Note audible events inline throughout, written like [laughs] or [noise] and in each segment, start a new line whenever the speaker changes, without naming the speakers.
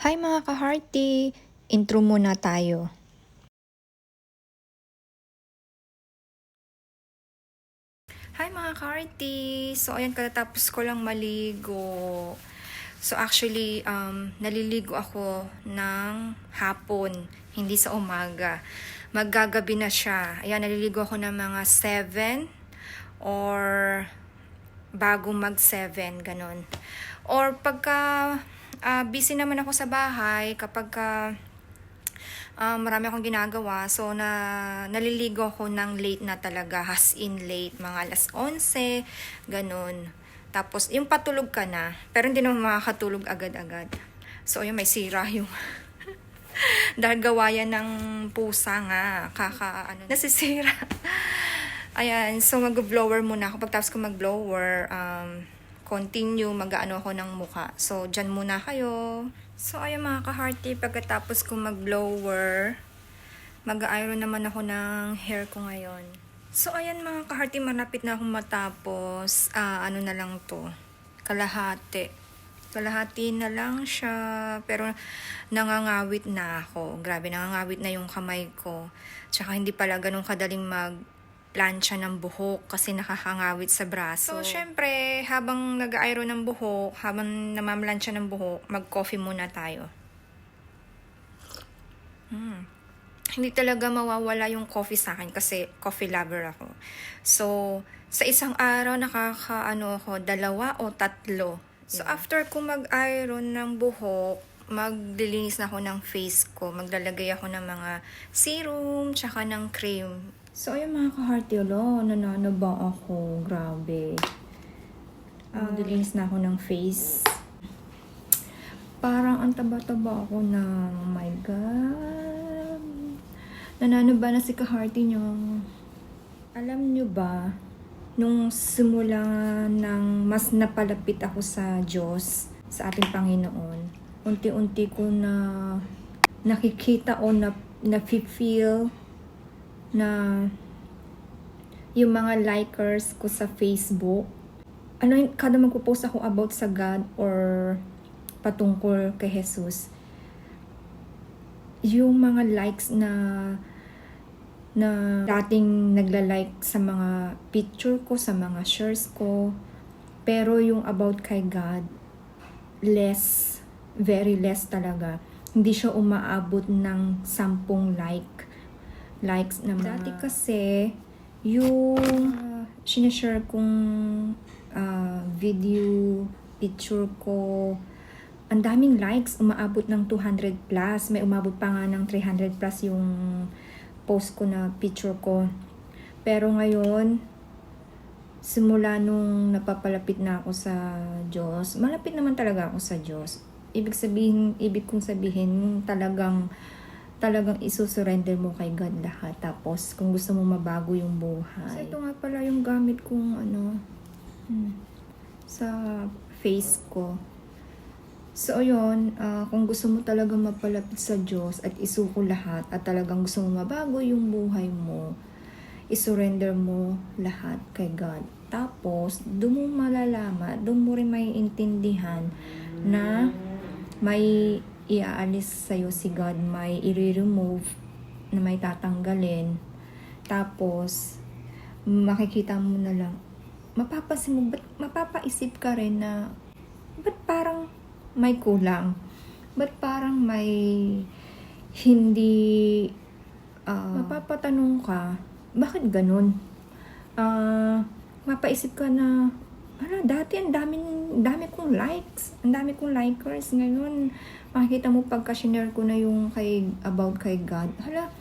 Hi mga ka-hearty! Intro muna tayo. Hi mga ka-hearty! So ayan, katatapos ko lang maligo. So actually, um, naliligo ako ng hapon, hindi sa umaga. Maggagabi na siya. Ayan, naliligo ako ng mga 7 or bago mag 7, ganun. Or pagka ah, busy naman ako sa bahay, kapag ka, ah, marami akong ginagawa, so na naliligo ako ng late na talaga, as in late, mga alas 11, ganun. Tapos, yung patulog ka na, pero hindi naman makakatulog agad-agad. So, yung may sira yung [laughs] dahil gawa yan ng pusa nga, kaka, ano, nasisira. [laughs] Ayan, so mag-blower muna ako. Pagtapos ko mag-blower, um, continue, mag-ano ako ng muka. So, dyan muna kayo. So, ayun mga ka-hearty, pagkatapos ko mag-blower, mag-iron naman ako ng hair ko ngayon. So, ayan mga ka-hearty, malapit na akong matapos. Ah, ano na lang to, kalahati. Kalahati na lang siya, pero nangangawit na ako. Grabe, nangangawit na yung kamay ko. Tsaka hindi pala ganun kadaling mag plancha ng buhok kasi nakakangawit sa braso. So, syempre, habang nag-airo ng buhok, habang namamlansya ng buhok, mag-coffee muna tayo. Hmm. Hindi talaga mawawala yung coffee sa akin kasi coffee lover ako. So, sa isang araw nakakaano ako, dalawa o tatlo. So, after ko mag-iron ng buhok, maglilinis na ako ng face ko. Maglalagay ako ng mga serum, tsaka ng cream. So, ayun mga ka-hearty, alo, nanano ba ako? Grabe. Maglilinis na ako ng face. Parang ang taba-taba ako na, oh my God. Nanano ba na si ka-hearty nyo? Alam nyo ba, nung simula ng mas napalapit ako sa Diyos, sa ating Panginoon, unti-unti ko na nakikita o na, na-feel na yung mga likers ko sa Facebook, ano yung, kada magpo-post ako about sa God or patungkol kay Jesus, yung mga likes na na dating nagla-like sa mga picture ko, sa mga shares ko, pero yung about kay God, less, very less talaga. Hindi siya umaabot ng sampung like, likes na mga... Dati kasi, yung uh, sinashare kong uh, video, picture ko, ang daming likes, umaabot ng 200 plus. May umabot pa nga ng 300 plus yung post ko na picture ko. Pero ngayon, simula nung napapalapit na ako sa Diyos, malapit naman talaga ako sa Diyos. Ibig sabihin, ibig kong sabihin, talagang talagang isusurrender mo kay God lahat. Tapos, kung gusto mo mabago yung buhay. So, ito nga pala yung gamit kong ano, hmm, sa face ko. So, yun, ah, kung gusto mo talaga mapalapit sa Diyos at isuko lahat at talagang gusto mo mabago yung buhay mo, isurrender mo lahat kay God. Tapos, doon mo malalaman, doon mo rin may intindihan na may iaalis sa'yo si God, may i-remove na may tatanggalin. Tapos, makikita mo na lang, mapapasin mo, ba't, mapapaisip ka rin na, ba't parang may kulang? Ba't parang may hindi, ah, mapapatanong ka, bakit ganun? Ah, mapaisip ka na, ala, dati ang daming, dami kong likes, ang dami kong likers, ngayon, makikita mo pagka shinare ko na yung kay, about kay God, hala,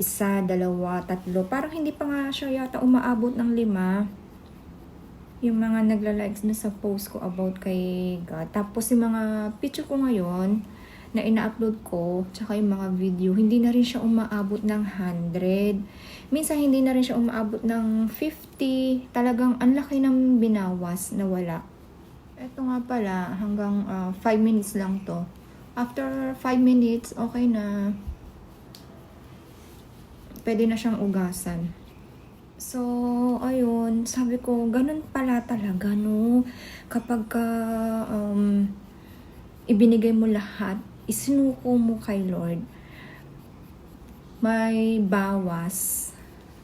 isa, dalawa, tatlo, parang hindi pa nga siya yata umaabot ng lima, yung mga nagla-likes na sa post ko about kay God. Tapos yung mga picture ko ngayon, na ina-upload ko, tsaka yung mga video, hindi na rin siya umaabot ng 100. Minsan hindi na rin siya umaabot ng 50. Talagang ang laki ng binawas na wala. Ito nga pala, hanggang 5 minutes lang to. After 5 minutes, okay na. Pwede na siyang ugasan. So, ayun, sabi ko, ganun pala talaga, no? Kapag ka, um, ibinigay mo lahat isinuko mo kay Lord, may bawas,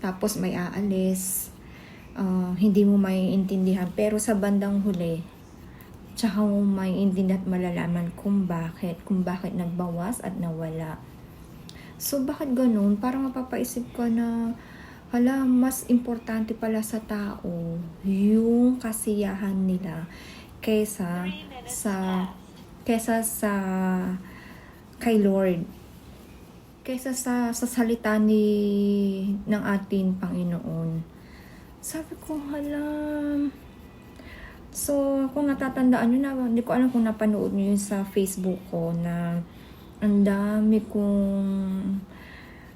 tapos may aalis, ah, hindi mo maiintindihan. Pero sa bandang huli, tsaka mo maiintindihan at malalaman kung bakit, kung bakit nagbawas at nawala. So, bakit ganun? Parang mapapaisip ko na, hala, mas importante pala sa tao yung kasiyahan nila kaysa sa kaysa sa kay Lord kaysa sa sa salita ni ng ating Panginoon. Sabi ko, hala. So, kung natatandaan nyo na, hindi ko alam kung napanood nyo yun sa Facebook ko na ang dami kong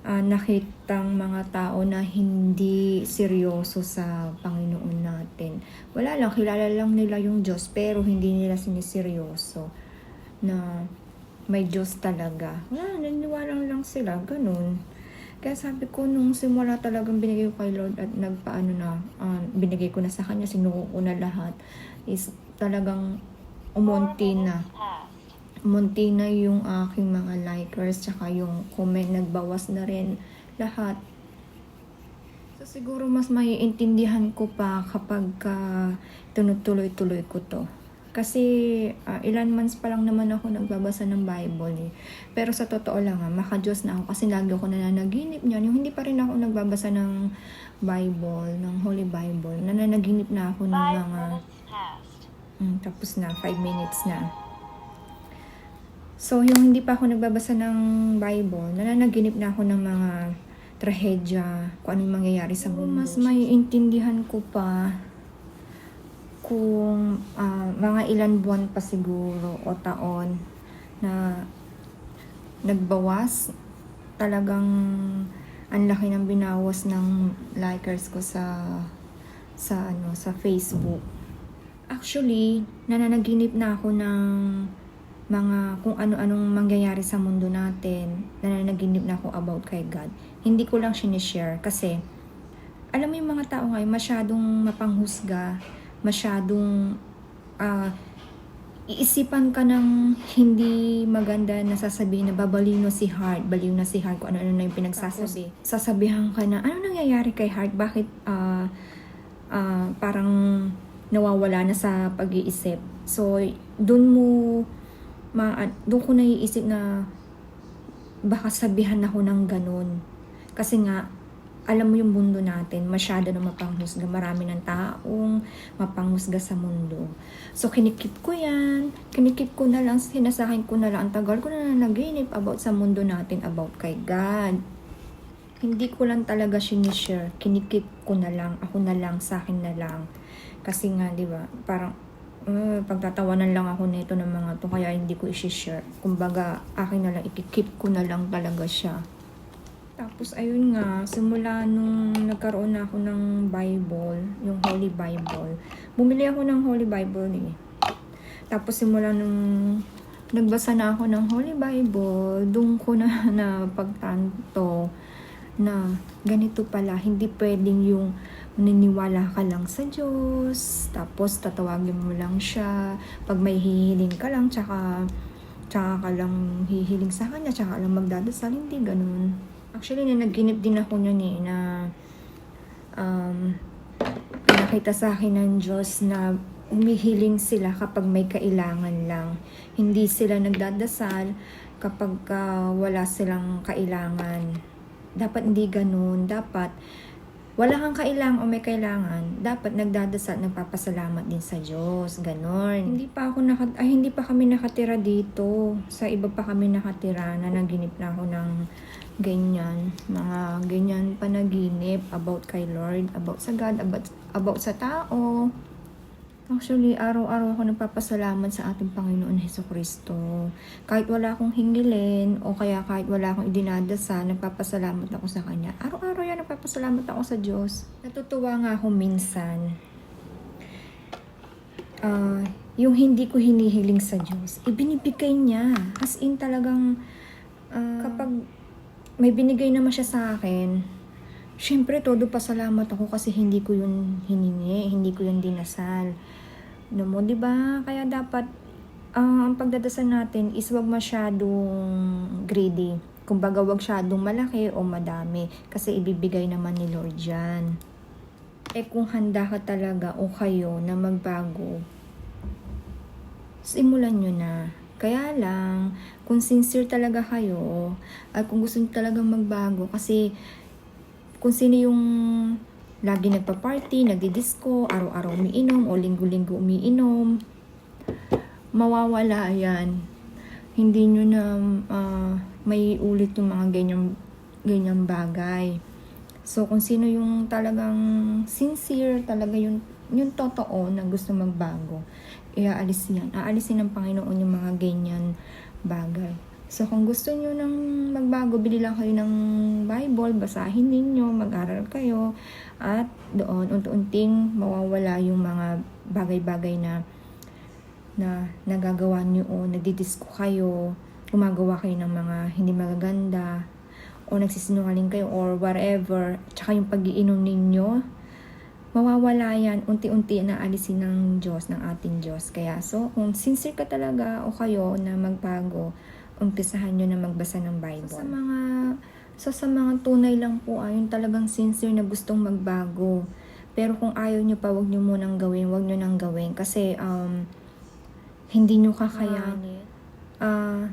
ah, nakitang mga tao na hindi seryoso sa Panginoon natin. Wala lang, kilala lang nila yung Diyos pero hindi nila siniseryoso na may Diyos talaga. Wala, naniniwala lang sila, ganun. Kaya sabi ko, nung simula talagang binigay ko kay Lord at nagpaano na, ah, binigay ko na sa Kanya, sinuko ko na lahat, is talagang umunti na munti na yung aking mga likers tsaka yung comment nagbawas na rin lahat so siguro mas maiintindihan ko pa kapag ka tinutuloy-tuloy ko to kasi ah, ilan months pa lang naman ako nagbabasa ng Bible eh. Pero sa totoo lang ha, makajos na ako kasi lagi ako nananaginip niyan. Yung hindi pa rin ako nagbabasa ng Bible, ng Holy Bible. Nananaginip na ako ng
Five
mga... Mm, tapos na, 5 minutes na. So, yung hindi pa ako nagbabasa ng Bible, nananaginip na ako ng mga trahedya, kung anong mangyayari sa mundo. Mas maiintindihan ko pa kung ah, mga ilan buwan pa siguro o taon na nagbawas, talagang ang laki ng binawas ng likers ko sa sa ano sa Facebook. Actually, nananaginip na ako ng mga kung ano-anong mangyayari sa mundo natin. Nananaginip na ako about kay God. Hindi ko lang sinishare kasi alam mo yung mga tao ngayon masyadong mapanghusga, masyadong ah, iisipan ka ng hindi maganda na sasabihin na babalino si Heart, baliw na si Heart, kung ano-ano na yung pinagsasabi. Sasabihan ka na, ano nangyayari kay Heart? Bakit ah, ah, parang nawawala na sa pag-iisip? So, dun mo, ma, dun ko naiisip na baka sabihan ako ng ganun. Kasi nga, alam mo yung mundo natin, masyado na mapanghusga. Marami ng taong mapanghusga sa mundo. So, kinikip ko yan. Kinikip ko na lang, sinasahin ko na lang. Ang tagal ko na nanaginip about sa mundo natin, about kay God. Hindi ko lang talaga sinishare. Kinikip ko na lang. Ako na lang, sa akin na lang. Kasi nga, di ba, parang, uh, pagtatawanan lang ako nito ng mga to, kaya hindi ko i-share. Kumbaga, akin na lang, ikikip ko na lang talaga siya. Tapos ayun nga, simula nung nagkaroon na ako ng Bible, yung Holy Bible. Bumili ako ng Holy Bible eh. Tapos simula nung nagbasa na ako ng Holy Bible, doon ko na [laughs] napagtanto na ganito pala, hindi pwedeng yung naniniwala ka lang sa Diyos, tapos tatawagin mo lang siya, pag may hihiling ka lang, tsaka, tsaka ka lang hihiling sa kanya, tsaka lang magdadasal, hindi ganun. Actually, nanaginip din ako niyan eh, na um, pinakita sa akin ng Diyos na umihiling sila kapag may kailangan lang. Hindi sila nagdadasal kapag ka wala silang kailangan. Dapat hindi ganun. Dapat wala kang kailangan o may kailangan, dapat nagdadasal, nagpapasalamat din sa Diyos. Ganon. Hindi pa ako naka, ay, hindi pa kami nakatira dito. Sa iba pa kami nakatira na naginip na ako ng ganyan. Mga ganyan panaginip about kay Lord, about sa God, about, about sa tao. Actually, araw-araw ako nagpapasalamat sa ating Panginoon Heso Kristo. Kahit wala akong hingilin o kaya kahit wala akong idinadasal, nagpapasalamat ako sa Kanya. Araw-araw yan, nagpapasalamat ako sa Diyos. Natutuwa nga ako minsan. Ah, yung hindi ko hinihiling sa Diyos, ibinibigay niya. As in talagang ah, kapag may binigay naman siya sa akin, syempre todo pasalamat ako kasi hindi ko yun hiningi, hindi ko yun dinasal. No mo, 'di ba? Kaya dapat Ah, ang pagdadasal natin is wag masyadong greedy. Kumbaga, wag masyadong malaki o madami. Kasi ibibigay naman ni Lord yan. Eh kung handa ka talaga o kayo na magbago, simulan nyo na. Kaya lang, kung sincere talaga kayo, at kung gusto nyo talagang magbago, kasi kung sino yung lagi nagpa-party, nagdi-disco, araw-araw umiinom, o linggo-linggo umiinom, mawawala yan. Hindi nyo na ah, may ulit yung mga ganyang, ganyang bagay. So, kung sino yung talagang sincere, talaga yung, yung totoo na gusto magbago, iaalis yan. Aalisin ng Panginoon yung mga ganyan bagay. So, kung gusto nyo nang magbago, bili lang kayo ng Bible, basahin ninyo, mag-aral kayo, at doon, unti-unting mawawala yung mga bagay-bagay na na nagagawa nyo o nagdidisco kayo, gumagawa kayo ng mga hindi magaganda, o nagsisinungaling kayo or whatever, tsaka yung pag-iinom ninyo, mawawala yan, unti-unti na alisin ng Diyos, ng ating Diyos. Kaya, so, kung sincere ka talaga o kayo na magbago, umpisahan nyo na magbasa ng Bible. So, sa mga, so, sa mga tunay lang po, ayun talagang sincere na gustong magbago. Pero kung ayaw nyo pa, wag nyo munang gawin, wag nyo nang gawin. Kasi, um, hindi nyo kakayanin. Ah,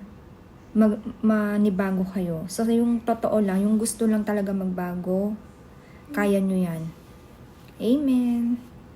mag, manibago kayo. So, yung totoo lang, yung gusto lang talaga magbago, kaya nyo yan. Amen.